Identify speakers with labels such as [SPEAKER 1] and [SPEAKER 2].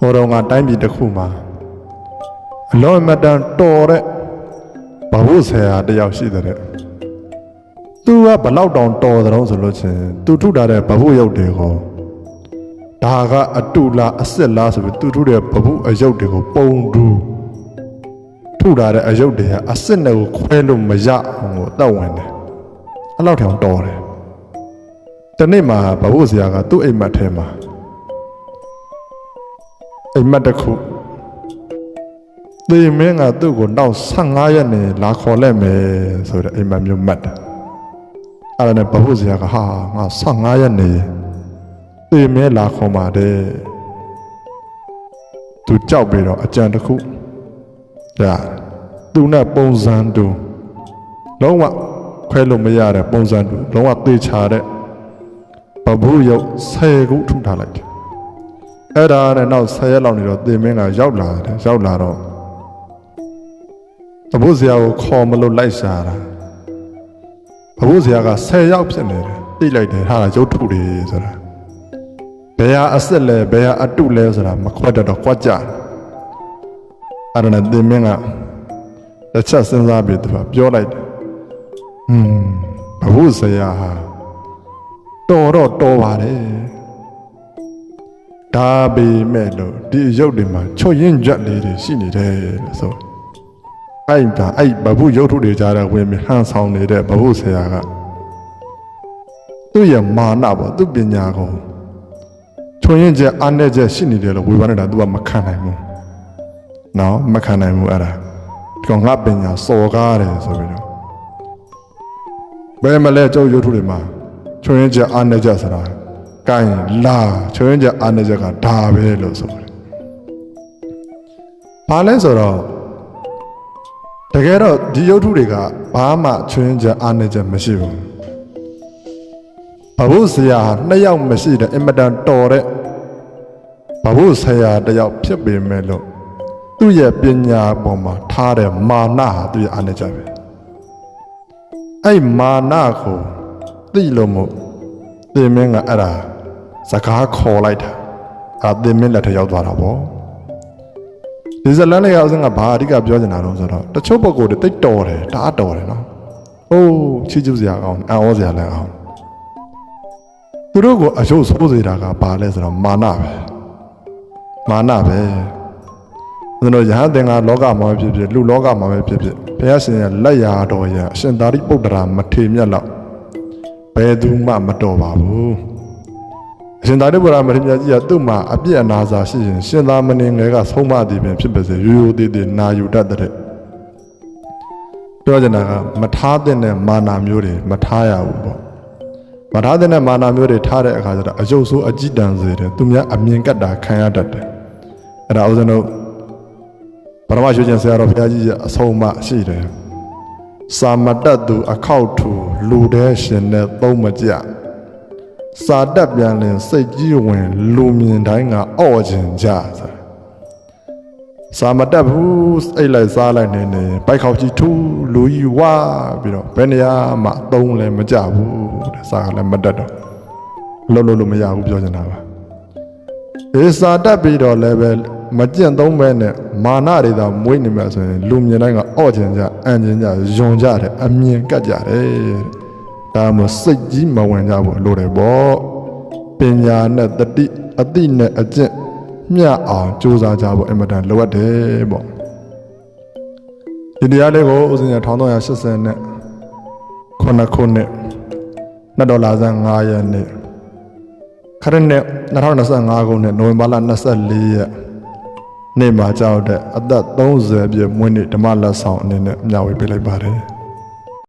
[SPEAKER 1] ဟိုတော့ကတိုင်းပြည်တစ်ခုမှာအလွန်အမတန်တော်တဲ့ဘဝဆရာတစ်ယောက်ရှိတဲ့သူကဘလောက်တောင်တော်တဲ့တော့ဆိုလို့ချင်းသူထုထားတဲ့ဘဝရုပ်တွေကိုဒါကအတုလားအစ်စ်လားဆိုပြီးသူထုတဲ့ဘဝအယုတ်တွေကိုပုံတူထုထားတဲ့အယုတ်တွေကအစ်စ်နဲ့ကိုခွဲလို့မရအောင်ကိုတတ်ဝင်တယ်အဲ့လောက်တောင်တော်တယ်တနေ့မှာဘဝဆရာကသူ့အိမ်မက်ထဲမှာ အိမ်မက်တစ်ခုသေမင်းကသူ့ကိုနောက်15ရက်နေလာခေါ်လိုက်မယ်ဆိုတဲ့အိမ်မက်မျိုးမှတ်တယ်အဲ့ဒါနဲ့ဘဟုဇရာကဟာငါ15ရက်နေသေမင်းလာခေါ်ပါတယ်သူကြောက်ပြီးတော့အကြံတစ်ခုဒါသူနဲ့ပုံစံတူလုံးဝခွဲလို့မရတဲ့ပုံစံတူလုံးဝသေချာတဲ့ဘဟုရုပ်10ခုထုထားလိုက်တယ် အဲ့ဒါနဲ့နောက်10ရက်လောက်နေတော့သေမင်းကရောက်လာတယ်ရောက်လာတော့ဘဘုဇရာကိုခေါ်မလို့လိုက်ရှာတာဘဘုဇရာက10ရောက်ဖြစ်နေတယ်သိလိုက်တယ်ဟာရုပ်ထုတွေဆိုတာဘယ်ဟာအစ်စ်လဲဘယ်ဟာအတုလဲဆိုတာမခွက်တတ်တော့ကြွက်ကြတယ်အဲ့ဒါနဲ့သေမင်းကတစ်ချက်စဉ်းစားပြီးသူကပြောလိုက်တယ်ဟွန်းဘဘုဇရာဟာတော်တော့တော်ပါတယ် ဒါပေမဲ့လို့ဒီအယုတ်တွေမှာချွတ်ရင်ကြက်လေးတွေရှိနေတယ်လို့ဆိုအဲ့ဒါအဲ့ဘဘုရုပ်ထုတွေကြားတဲ့ဝင်ပြီးဟန်ဆောင်နေတဲ့ဘဘုဆရာကသူ့ရဲ့မာနပေါ့သူ့ပညာကိုချွတ်ရင်ကြက်အားနဲ့ကြက်ရှိနေတယ်လို့ဝေဖန်နေတာ तू ကမခံနိုင်ဘူးနော်မခံနိုင်ဘူးအဲ့ဒါဒီကောင်ငါပညာစော်ကားတယ်ဆိုပြီးတော့ဘယ်မလဲကျုပ်ရုပ်ထုတွေမှာချွတ်ရင်ကြက်အားနဲ့ကြက်ဆိုတာ ကိုင်းလာချွင်းကြအာနေချက်ကဒါပဲလို့ဆိုတယ်။ဘာလဲဆိုတော့တကယ်တော့ဒီရုပ်ထုတွေကဘာမှချွင်းကြအာနေချက်မရှိဘူး။ဘဘုဆရာနှစ်ယောက်မရှိတဲ့အင်မတန်တော်တဲ့ဘဘုဆရာတစ်ယောက်ဖြစ်ပေမဲ့လို့သူ့ရဲ့ပညာပေါ်မှာထားတဲ့မာနဟာသူ့ရဲ့အာနေချက်ပဲ။အဲ့မာနကိုသိလို့မို့ သင်မင်းကအဲ့ဒါစကားခေါ်လိုက်တာအာသင်မင်းလက်ထက်ရောက်သွားတာပေါ့ဒီဇလန်လေးရောက်စင်ကဘာအဓိကပြောချင်တာတော့ဆိုတော့တချို့ပုဂ္ဂိုလ်တွေတိတ်တော်တယ်တအားတော်တယ်နော်အိုးချီးကျူးစရာကောင်းအံ့ဩစရာလည်းအောင်သူတို့ကိုအယုတ်ဆိုးစေတာကဘာလဲဆိုတော့မာနပဲမာနပဲကျွန်တော်ရဟန်းသင်္ဃာလောကမှာပဲဖြစ်ဖြစ်လူလောကမှာပဲဖြစ်ဖြစ်ဘုရားရှင်ရဲ့လက်ရာတော်ရအရှင်သာရိပုတ္တရာမထေမြတ်လောက်ဘ ယ်သူမှမတော်ပါဘူးအရှင်သာရိပုတ္တရာမထေရမြတ်ကြီးကသူ့မှာအပြစ်အနာစာရှိရင်ရှင်သာမဏေငယ်ကဆုံးမသည်ပင်ဖြစ်ပါစေရိုးရိုးသေးသေးနာယူတတ်တဲ့ပြောချင်တာကမထားတဲ့နဲ့မာနာမျိုးတွေမထားရဘူးပေါ့မထားတဲ့နဲ့မာနာမျိုးတွေထားတဲ့အခါကျတော့အယုတ်ဆိုးအကြည့်တန်စေတယ်သူများအမြင်ကတ်တာခံရတတ်တယ်အဲ့ဒါဥစဉ်တို့ပရမရွှေကျင်ဆရာတော်ဘုရားကြီးရဲ့အဆုံးအမရှိတယ် စာမတတ်သူအခောက်ထူလူတဲ့ရှင်နဲ့သုံးမကြစာတတ်ပြန်လင်စိတ်ကြီးဝင်လူမြင်တိုင်းကအော့ခြင်းကြဆိုစာမတတ်ဘူးအိတ်လိုက်စားလိုက်နေနေပိုက်ခေါက်ကြီးထူလူကြီးဝါပြီးတော့ဘယ်နေရာမှသုံးလည်းမကြဘူးတဲ့စာကလည်းမတတ်တော့လုံးလုံးလို့မရဘူးပြောချင်တာပါေစာတတ်ပြီးတော့လည်းပဲ မကြင့်သုံးပဲနဲ့မာနတွေသာမွေးနေမှာဆိုရင်လူမြင်တိုင်းကအော့ကျင်ကြအန်ကျင်ကြယွန်ကြတယ်အမြင်ကတ်ကြတယ်တဲ့ဒါမှစိတ်ကြီးမဝင်ကြဘူးလို့တယ်ပေါ့ပညာနဲ့တတိအတိနဲ့အကျင့်မျှအောင်ကြိုးစားကြဖို့အင်မတန်လိုအပ်တယ်ပေါ့ဒီတရားလေးကိုဦးဇင်းရ1380နဲ့ခုနှစ်ခုနှစ်နှစ်ဒေါ်လာဆန်း9ရက်နေ့ခရစ်နှစ်2025ခုနှစ်နိုဝင်ဘာလ24ရက် နေ့မှာကြောက်တဲ့အသက်30ပြည့်မွေးနေ့ဓမ္မလက်ဆောင်အနေနဲ့မျှဝေပေးလိုက်ပါတယ်